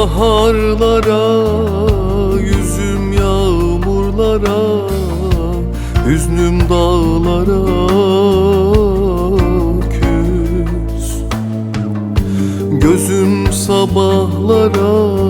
baharlara Yüzüm yağmurlara Hüznüm dağlara küs. Gözüm sabahlara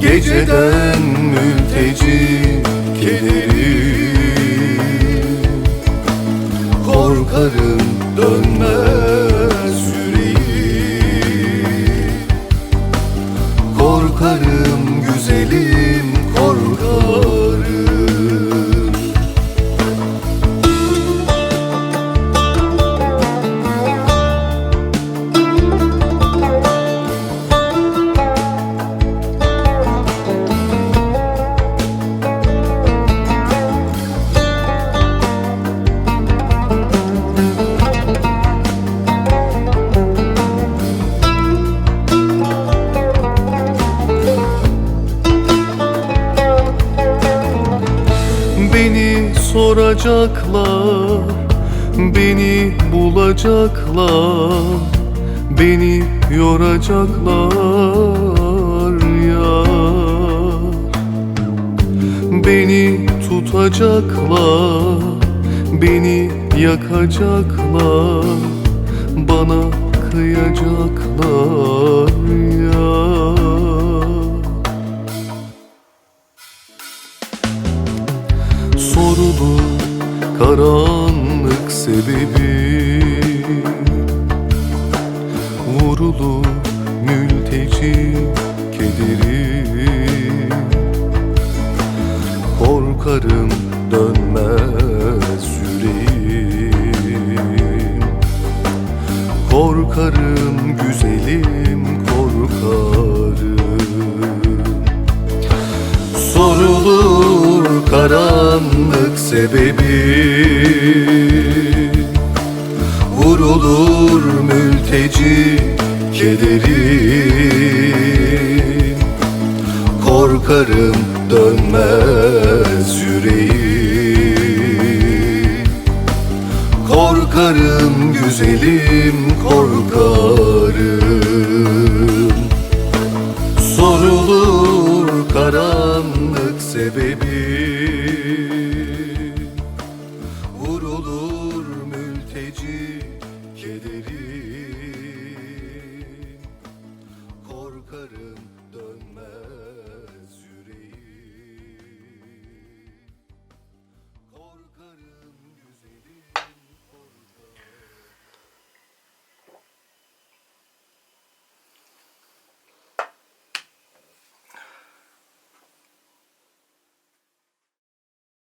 Geceden mülteci kederim Korkarım dönmez soracaklar Beni bulacaklar Beni yoracaklar ya. Beni tutacaklar Beni yakacaklar Bana kıyacaklar ya karanlık sebebi Vurulur mülteci kederi. Korkarım dönmez yüreğim. Korkarım güzelim sebebi Vurulur mülteci kederi. Korkarım dönmez yüreğim Korkarım güzelim korkarım. Sorulur karanlık sebebi